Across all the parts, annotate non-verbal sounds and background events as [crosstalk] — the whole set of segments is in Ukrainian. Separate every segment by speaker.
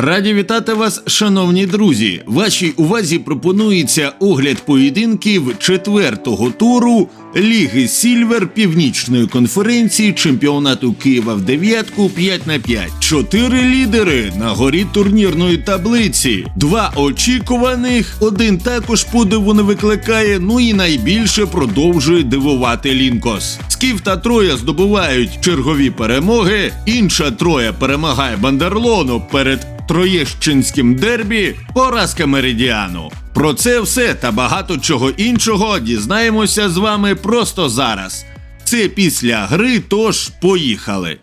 Speaker 1: Раді вітати вас, шановні друзі. Вашій увазі пропонується огляд поєдинків четвертого туру Ліги Сільвер Північної конференції чемпіонату Києва в дев'ятку 5 на 5. Чотири лідери на горі турнірної таблиці. Два очікуваних, один також подиву не викликає. Ну і найбільше продовжує дивувати Лінкос. Скіф та Троя здобувають чергові перемоги. Інша троя перемагає Бандерлону перед Троєщинським дербі поразка Меридіану. Про це все та багато чого іншого дізнаємося з вами просто зараз. Це після гри, тож поїхали.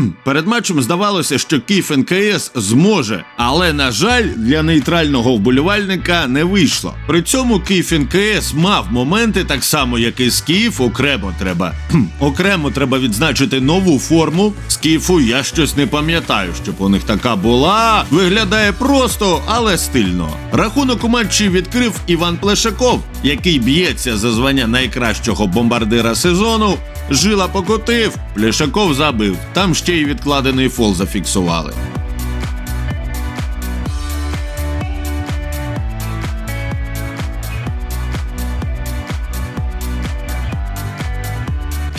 Speaker 1: [clears throat] Перед матчем здавалося, що Київ НКС зможе, але на жаль, для нейтрального вболівальника не вийшло. При цьому Київ НКС мав моменти, так само як і Скіф. Окремо треба [clears throat] окремо треба відзначити нову форму. Скіфу я щось не пам'ятаю, щоб у них така була. Виглядає просто, але стильно. Рахунок у матчі відкрив Іван Плешаков, який б'ється за звання найкращого бомбардира сезону. Жила покотив, Плішаков забив. Там ще й відкладений фол зафіксували.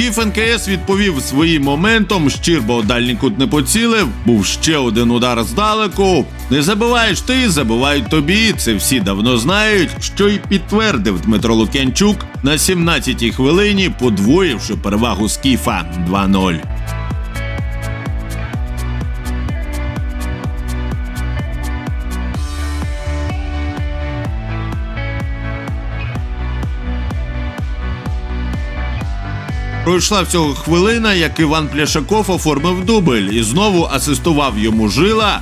Speaker 1: Київ НКС відповів своїм моментом. Щирбо дальній кут не поцілив. Був ще один удар здалеку. Не забуваєш ти, забувають тобі. Це всі давно знають, що й підтвердив Дмитро Лук'янчук на 17-й хвилині, подвоївши перевагу Скіфа 2-0. Пройшла всього хвилина, як Іван Пляшаков оформив дубль і знову асистував йому жила.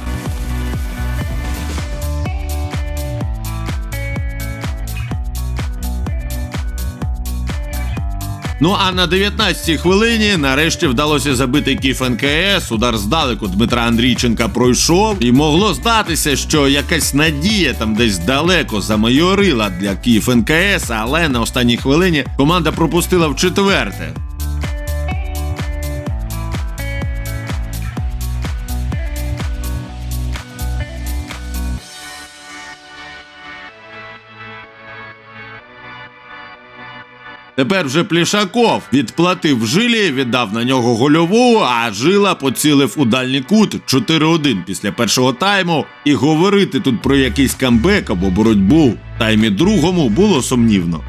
Speaker 1: Ну а на 19-й хвилині нарешті вдалося забити Кіф НКС. Удар здалеку Дмитра Андрійченка пройшов, і могло здатися, що якась надія там десь далеко замайорила для Київ НКС, але на останній хвилині команда пропустила в четверте. Тепер вже Плішаков відплатив жилі, віддав на нього гольову, а жила поцілив у дальній кут 4-1 після першого тайму. І говорити тут про якийсь камбек або боротьбу в таймі другому було сумнівно.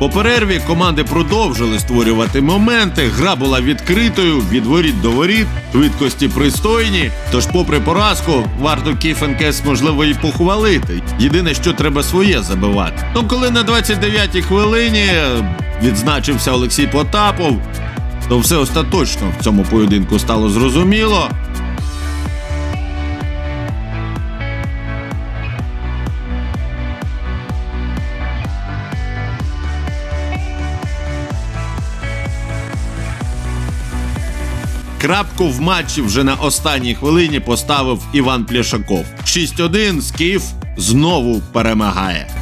Speaker 1: По перерві команди продовжили створювати моменти. Гра була відкритою від воріт до воріт, швидкості пристойні. Тож, попри поразку, варто Кіфенкес можливо і похвалити. Єдине, що треба своє забивати. Ну, коли на 29-й хвилині відзначився Олексій Потапов, то все остаточно в цьому поєдинку стало зрозуміло. Крапку в матчі вже на останній хвилині поставив Іван Пляшаков. 6-1 Скіф знову перемагає.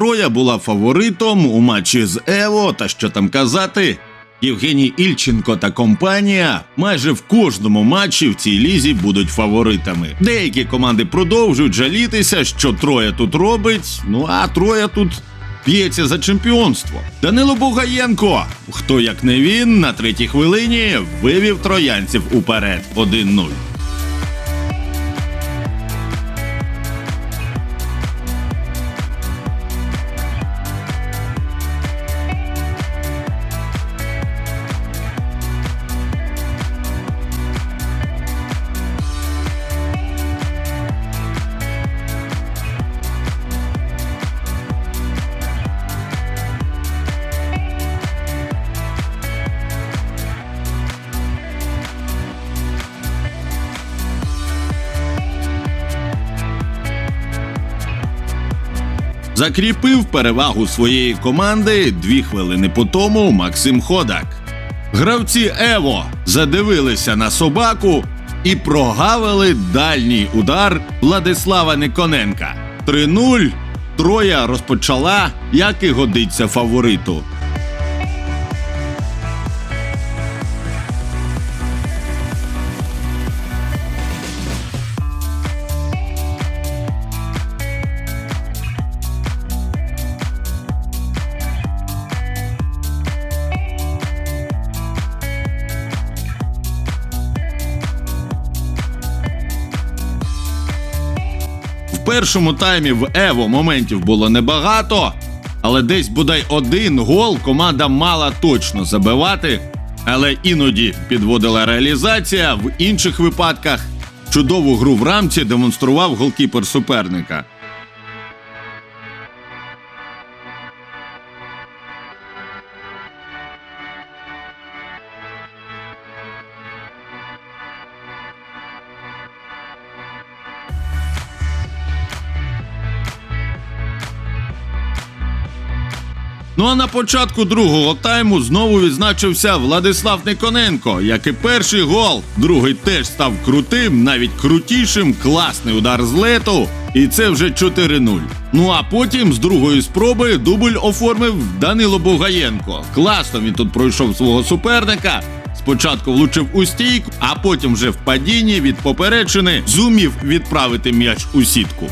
Speaker 1: Троя була фаворитом у матчі з Ево, та що там казати. Євгеній Ільченко та компанія майже в кожному матчі в цій лізі будуть фаворитами. Деякі команди продовжують жалітися, що Троя тут робить. Ну а Троя тут п'ється за чемпіонство. Данило Бугаєнко, хто як не він, на третій хвилині вивів троянців уперед 1-0. Закріпив перевагу своєї команди дві хвилини по тому Максим Ходак. Гравці Ево задивилися на собаку і прогавили дальній удар Владислава Никоненка. 3-0. Троя розпочала, як і годиться фавориту. Першому таймі в Ево моментів було небагато, але десь бодай один гол команда мала точно забивати. Але іноді підводила реалізація, в інших випадках чудову гру в рамці демонстрував голкіпер суперника. Ну а на початку другого тайму знову відзначився Владислав Никоненко, як і перший гол. Другий теж став крутим, навіть крутішим, класний удар з лету. І це вже 4-0. Ну а потім з другої спроби дубль оформив Данило Бугаєнко. Класно він тут пройшов свого суперника. Спочатку влучив у стійку, а потім вже в падінні від поперечини зумів відправити м'яч у сітку.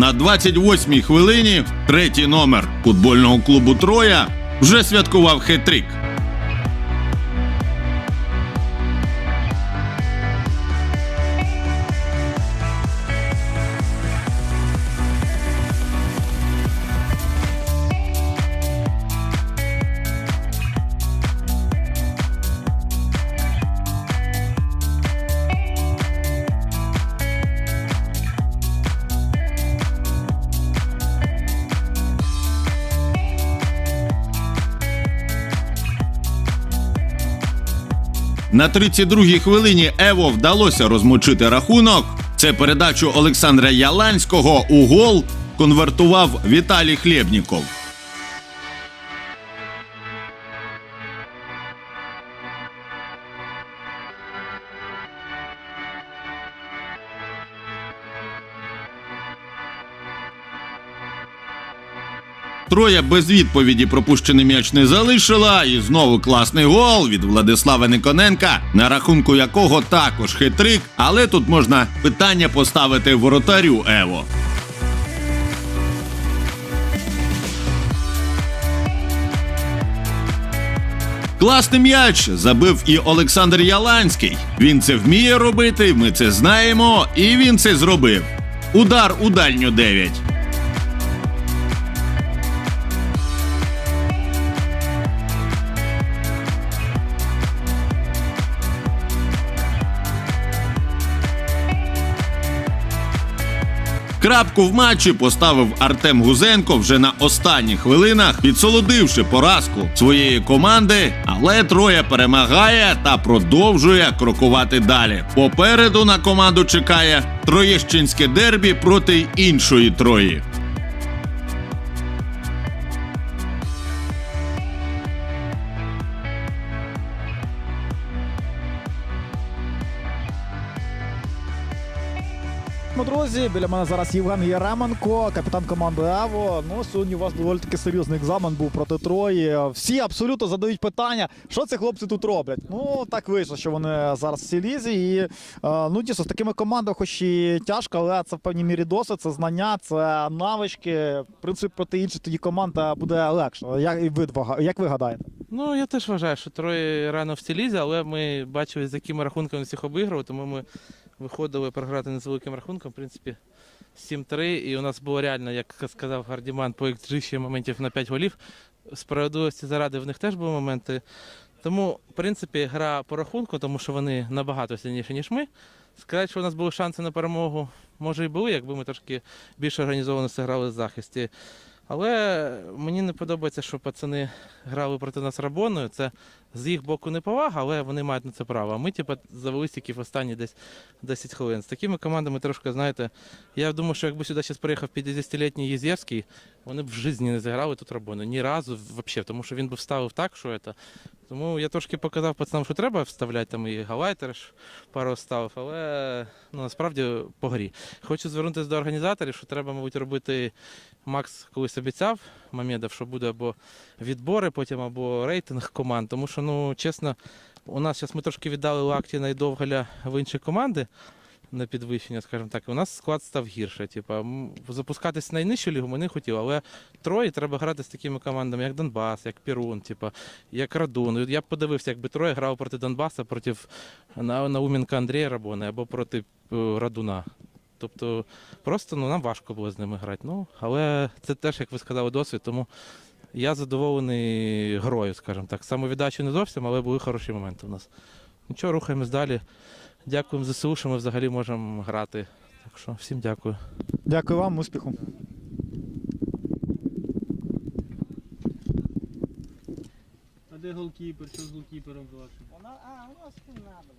Speaker 1: На 28-й хвилині третій номер футбольного клубу Троя вже святкував хет-трик. На 32-й хвилині Ево вдалося розмочити рахунок. Це передачу Олександра Яланського у гол конвертував Віталій Хлєбніков. Троя без відповіді пропущений м'яч не залишила, і знову класний гол від Владислава Никоненка, на рахунку якого також хитрик, але тут можна питання поставити воротарю Ево. Класний м'яч забив і Олександр Яланський. Він це вміє робити, ми це знаємо, і він це зробив. Удар у дальню 9. Крапку в матчі поставив Артем Гузенко вже на останніх хвилинах, підсолодивши поразку своєї команди, але Троя перемагає та продовжує крокувати далі. Попереду на команду чекає Троєщинське дербі проти іншої Трої.
Speaker 2: Друзі, біля мене зараз Євген Яременко, капітан команди Ево. Ну, сьогодні у вас доволі таки серйозний екзамен був проти Трої. Всі абсолютно задають питання, що ці хлопці тут роблять. Ну, так вийшло, що вони зараз в цій лізі. І е, ну, дійсно, з такими командами, хоч і тяжко, але це в певній мірі досвід, це знання, це навички. В принципі, проти інших тоді команд е, буде легше. Як, ви, як ви гадаєте?
Speaker 3: Ну, я теж вважаю, що троє рано в цій лізі, але ми бачили, з якими рахунками всіх обіграв, тому ми виходили програти не рахунком, в принципі, 7-3. І у нас було реально, як сказав Гардіман, по XG моментів на 5 голів. Справедливості заради в них теж були моменти. Тому, в принципі, гра по рахунку, тому що вони набагато сильніші, ніж ми. Сказати, що у нас були шанси на перемогу, може і були, якби ми трошки більш організовано зіграли в захисті. Але мені не подобається, що пацани грали проти нас рабоною. Це з їх боку не повага, але вони мають на це право. А ми, типу, завели стільки в останні десь 10 хвилин. З такими командами трошки, знаєте, я думаю, що якби сюди зараз приїхав 50-літній Єзєвський, вони б в житті не зіграли тут рабону. Ні разу взагалі, тому що він би вставив так, що це. Тому я трошки показав пацанам, що треба вставляти, там і Галайтер пару ставив, але ну, насправді по грі. Хочу звернутися до організаторів, що треба, мабуть, робити Макс колись обіцяв Мамедов, що буде або відбори, потім або рейтинг команд. Тому що, ну, чесно, у нас зараз ми трошки віддали Лактіна і в інші команди на підвищення, скажімо так. У нас склад став гірше. Типа, запускатись в найнижчу лігу ми не хотіли, але троє треба грати з такими командами, як Донбас, як Пірун, типа, як Радун. Я б подивився, якби троє грав проти Донбаса, проти На- Науменка Андрія Рабони або проти е, Радуна. Тобто просто ну, нам важко було з ними грати. Ну, але це теж, як ви сказали, досвід, тому я задоволений грою, скажімо так. Самовіддачі не зовсім, але були хороші моменти у нас. Нічого, рухаємось далі. Дякуємо ЗСУ, що ми взагалі можемо грати. Так що всім дякую.
Speaker 2: Дякую вам, успіху.
Speaker 4: А де голкіпер? Що з голкіпером вашим?
Speaker 5: Вона, а, у нас не надо.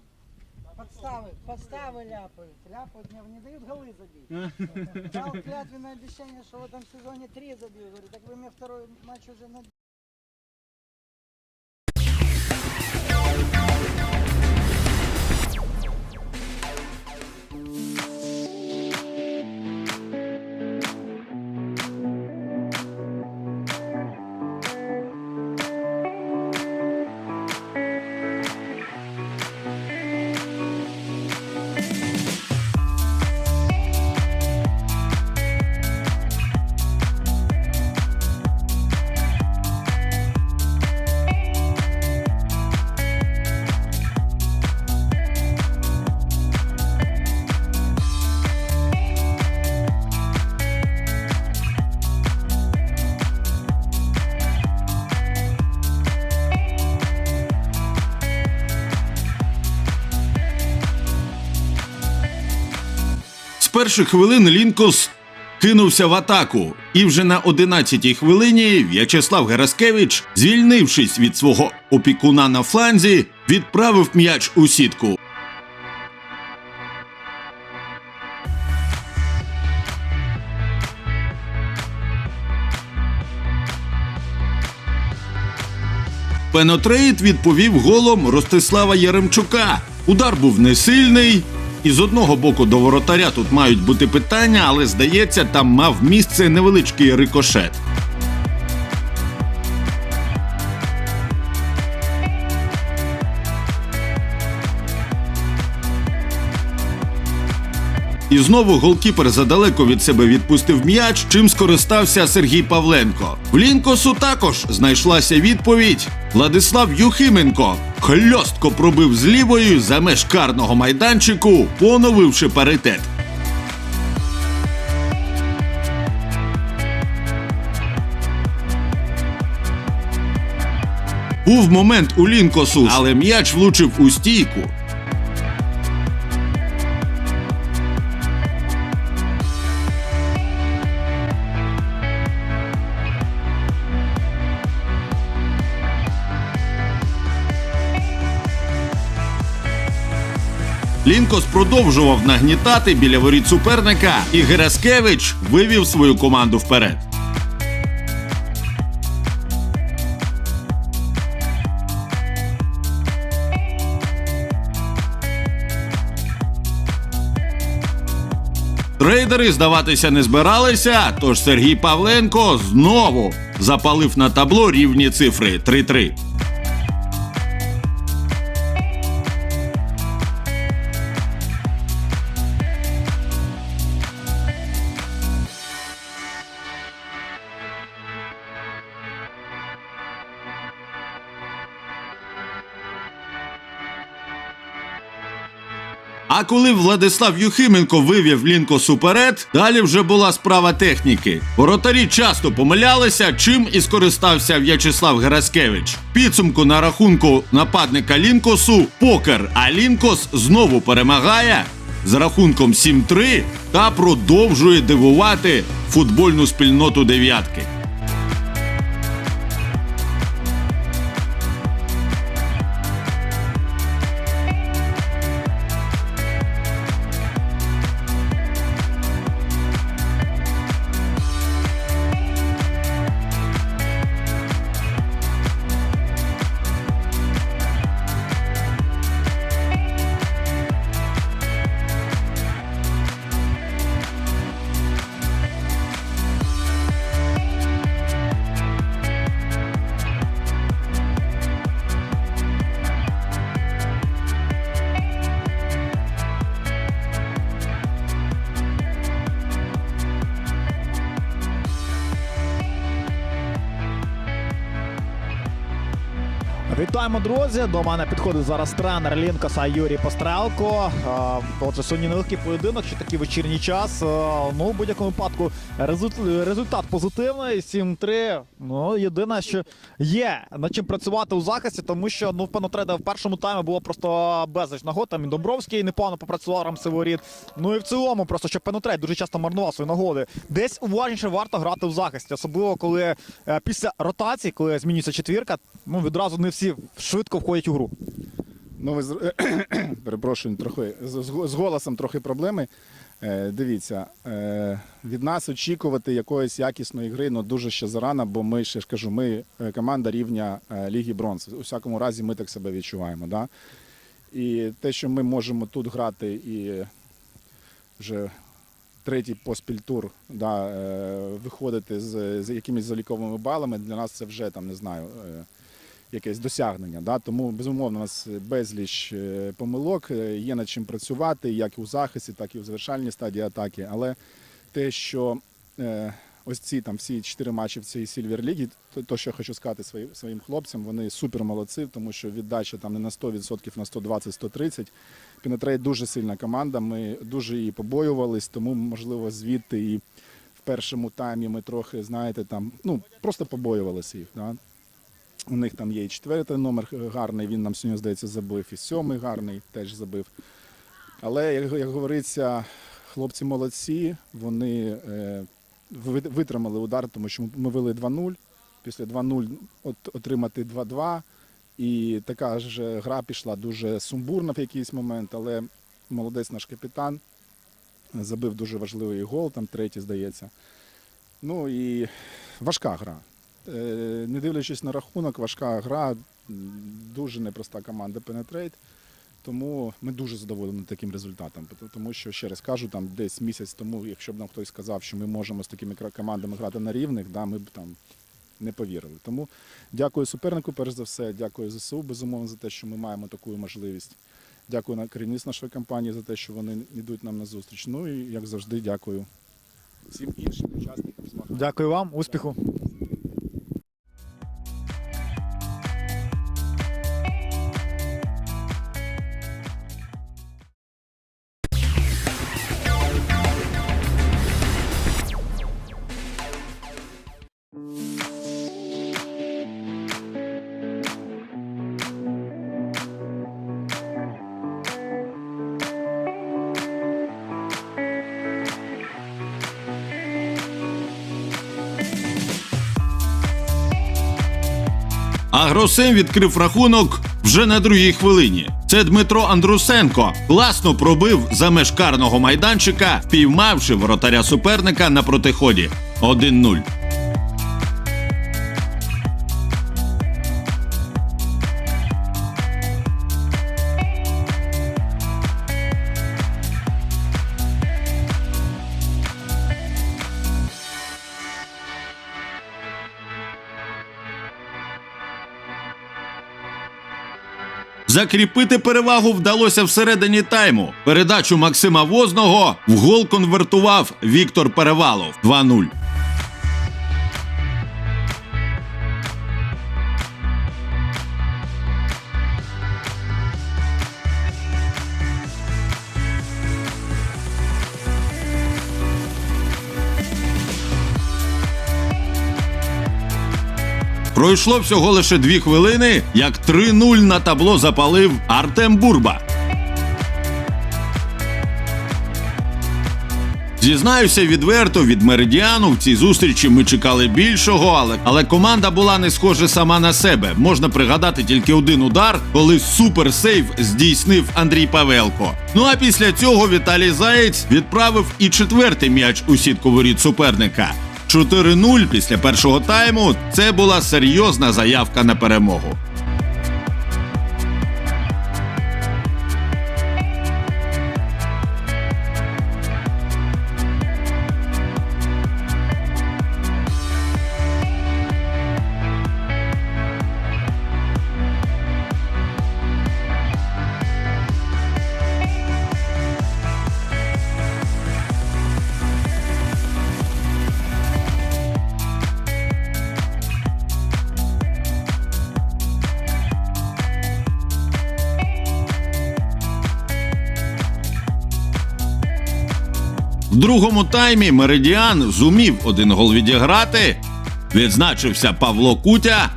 Speaker 5: Подставы, подставы ляпают. Ляпают, мне не дают голы забить. [laughs] Дал клятвенное обещание, что в этом сезоне три забью. Говорю, так вы мне второй матч уже на
Speaker 1: перших хвилин Лінкос кинувся в атаку, і вже на 11-й хвилині В'ячеслав Гераскевич, звільнившись від свого опікуна на фланзі, відправив м'яч у сітку. Пенотрейд відповів голом Ростислава Яремчука. Удар був не сильний. І з одного боку до воротаря тут мають бути питання, але здається, там мав місце невеличкий рикошет. І знову голкіпер задалеко від себе відпустив м'яч, чим скористався Сергій Павленко. В Лінкосу також знайшлася відповідь. Владислав Юхименко хльостко пробив з лівої за меж карного майданчику, поновивши паритет. Був момент у Лінкосу, але м'яч влучив у стійку. Лінкос продовжував нагнітати біля воріт суперника, і Гераскевич вивів свою команду вперед. Трейдери здаватися не збиралися, тож Сергій Павленко знову запалив на табло рівні цифри 3-3. Коли Владислав Юхименко вивів Лінкос уперед, далі вже була справа техніки. Воротарі часто помилялися, чим і скористався В'ячеслав Гераскевич. Підсумку на рахунку нападника Лінкосу покер, а Лінкос знову перемагає з рахунком 7-3 та продовжує дивувати футбольну спільноту дев'ятки.
Speaker 2: До мене підходить зараз тренер Лінкоса Юрій Пострелко. Отже, сьогодні нелегкий поєдинок, ще такий вечірній час. Ну, в будь-якому випадку результ- результат позитивний. 7-3. Ну, єдине, що є над чим працювати у захисті, тому що ну, в Пенотреда в першому таймі було просто безліч нагод. Там і Домбровський непогано попрацював Рамси воріт. Ну і в цілому, просто що Пенотрейд дуже часто марнував свої нагоди. Десь уважніше варто грати у захисті, особливо коли е, після ротації, коли змінюється четвірка, ну відразу не всі швидко входять у гру.
Speaker 6: Ну, ви з- [clears throat] перепрошую, трохи з, голосом трохи проблеми. Е, дивіться, е, від нас очікувати якоїсь якісної гри ну, дуже ще зарано, бо ми ще ж кажу, ми е, команда рівня Ліги Бронз. У всякому разі, ми так себе відчуваємо. Да? І те, що ми можемо тут грати і вже третій поспіль тур да, виходити з, з якимись заліковими балами, для нас це вже там не знаю. Якесь досягнення. Да? Тому, безумовно, у нас безліч е, помилок, е, є над чим працювати, як у захисті, так і в завершальній стадії атаки. Але те, що е, ось ці там всі чотири матчі в цій Сільвер Лігі, то, що я хочу сказати своїм, своїм хлопцям, вони супер молодці, тому що віддача там не на 100%, на 120-130. Пінетрейд дуже сильна команда. Ми дуже її побоювались, тому можливо звідти і в першому таймі ми трохи, знаєте, там ну просто побоювалися їх. Да? У них там є і четвертий номер гарний, він нам сьогодні, здається, забив, і сьомий гарний теж забив. Але, як, як говориться, хлопці молодці, вони е, витримали удар, тому що ми вели 2-0. Після 2-0 от, отримати 2-2. І така ж гра пішла дуже сумбурна в якийсь момент, але молодець наш капітан забив дуже важливий гол, там третій, здається. Ну і важка гра. Е, Не дивлячись на рахунок, важка гра, дуже непроста команда Penetrate. Тому ми дуже задоволені таким результатом. Тому що, ще раз кажу, там десь місяць тому, якщо б нам хтось сказав, що ми можемо з такими командами грати на рівних, да, ми б там не повірили. Тому дякую супернику, перш за все, дякую ЗСУ, безумовно, за те, що ми маємо таку можливість. Дякую на керівництво нашої компанії за те, що вони йдуть нам на зустріч. Ну і як завжди, дякую всім іншим учасникам змагань.
Speaker 2: Дякую вам, успіху.
Speaker 1: Агросем відкрив рахунок вже на другій хвилині. Це Дмитро Андрусенко класно пробив за меж карного майданчика, впіймавши воротаря суперника на протиході 1-0. Закріпити перевагу вдалося всередині тайму. Передачу Максима Возного в гол конвертував Віктор Перевалов 2-0. Пройшло всього лише дві хвилини, як 3-0 на табло запалив Артем Бурба. Зізнаюся відверто, від меридіану в цій зустрічі ми чекали більшого, але, але команда була не схожа сама на себе. Можна пригадати тільки один удар, коли суперсейв здійснив Андрій Павелко. Ну а після цього Віталій Заєць відправив і четвертий м'яч у сітку воріт суперника. 4-0 після першого тайму це була серйозна заявка на перемогу. Другому таймі Меридіан зумів один гол відіграти. Відзначився Павло Кутя,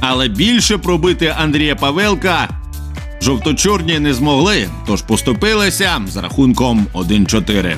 Speaker 1: але більше пробити Андрія Павелка жовто-чорні не змогли, тож поступилися з рахунком 1-4.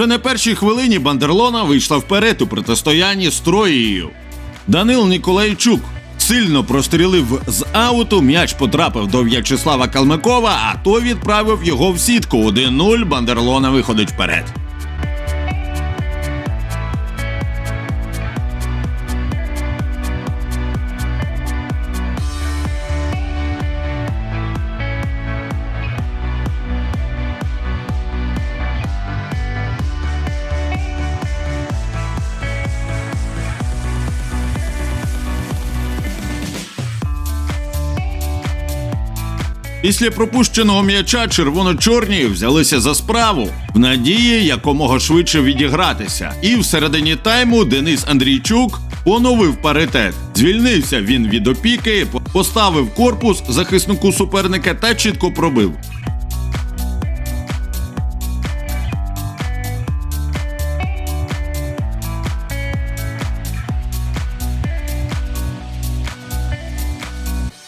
Speaker 1: Вже на першій хвилині Бандерлона вийшла вперед у протистоянні з Троєю. Данил Ніколайчук сильно прострілив з ауту, м'яч потрапив до В'ячеслава Калмикова, а той відправив його в сітку. 1-0 Бандерлона виходить вперед. Після пропущеного м'яча червоно-чорні взялися за справу в надії якомога швидше відігратися. І в середині тайму Денис Андрійчук поновив паритет. Звільнився він від опіки, поставив корпус захиснику суперника та чітко пробив.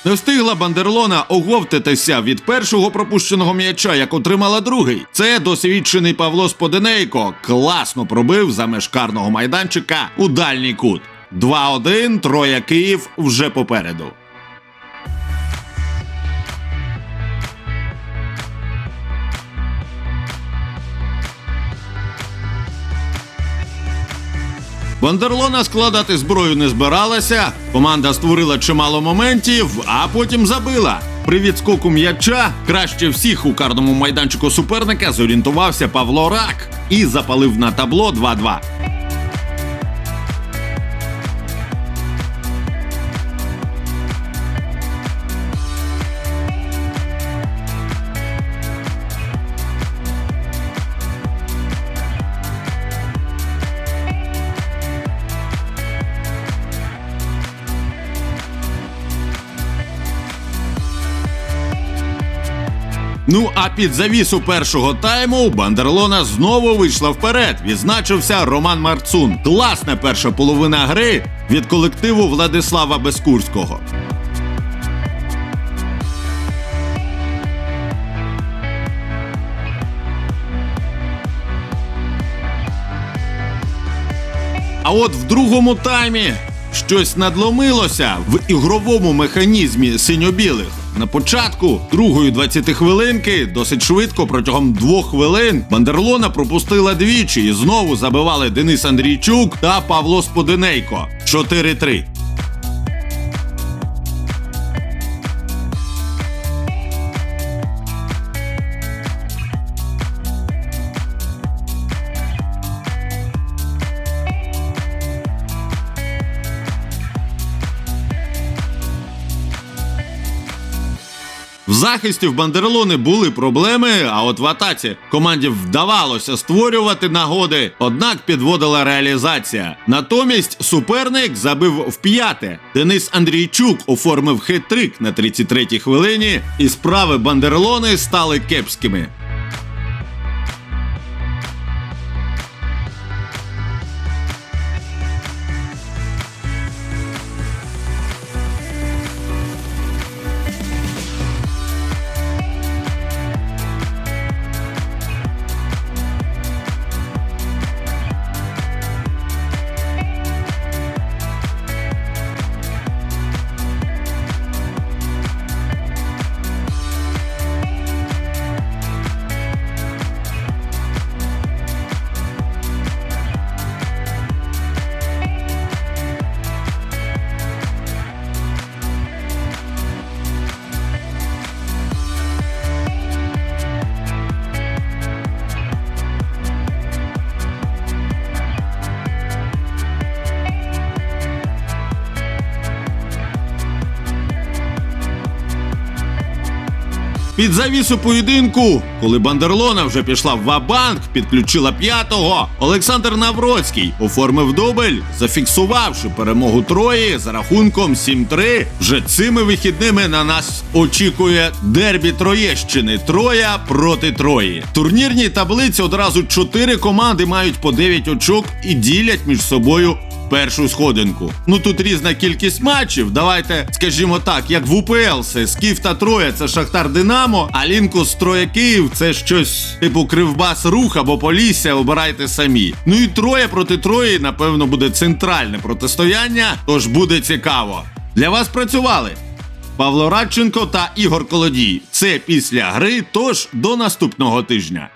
Speaker 1: Не встигла Бандерлона оговтатися від першого пропущеного м'яча, як отримала другий. Це досвідчений Павло Споденейко класно пробив за мешкарного майданчика у дальній кут. 2-1, троє Київ вже попереду. Бандерлона складати зброю не збиралася. Команда створила чимало моментів, а потім забила. При відскоку м'яча краще всіх у карному майданчику суперника зорієнтувався Павло Рак і запалив на табло 2-2. Ну а під завісу першого тайму Бандерлона знову вийшла вперед. Відзначився Роман Марцун. Класна перша половина гри від колективу Владислава Безкурського. А от в другому таймі щось надломилося в ігровому механізмі синьо-білих. На початку другої 20 хвилинки досить швидко протягом двох хвилин Бандерлона пропустила двічі і знову забивали Денис Андрійчук та Павло Сподинейко 4-3. Захисті в Бандерлони були проблеми, а от в атаці команді вдавалося створювати нагоди, однак підводила реалізація. Натомість суперник забив в п'яте. Денис Андрійчук оформив хет-трик на 33-й хвилині, і справи Бандерлони стали кепськими. Під завісу поєдинку, коли Бандерлона вже пішла в ва-банк, підключила п'ятого, Олександр Навроцький оформив дубль, зафіксувавши перемогу Трої за рахунком 7-3. Вже цими вихідними на нас очікує дербі Троєщини Троя проти Трої. Турнірній таблиці одразу чотири команди мають по 9 очок і ділять між собою першу сходинку. Ну тут різна кількість матчів. Давайте скажімо так, як в УПЛ це Скіф та Троя це Шахтар Динамо, а Лінкус Троя Київ це щось типу Кривбас Рух або Полісся. Обирайте самі. Ну і Троя проти Трої, напевно, буде центральне протистояння, тож буде цікаво. Для вас працювали. Павло Радченко та Ігор Колодій. Це після гри, тож до наступного тижня.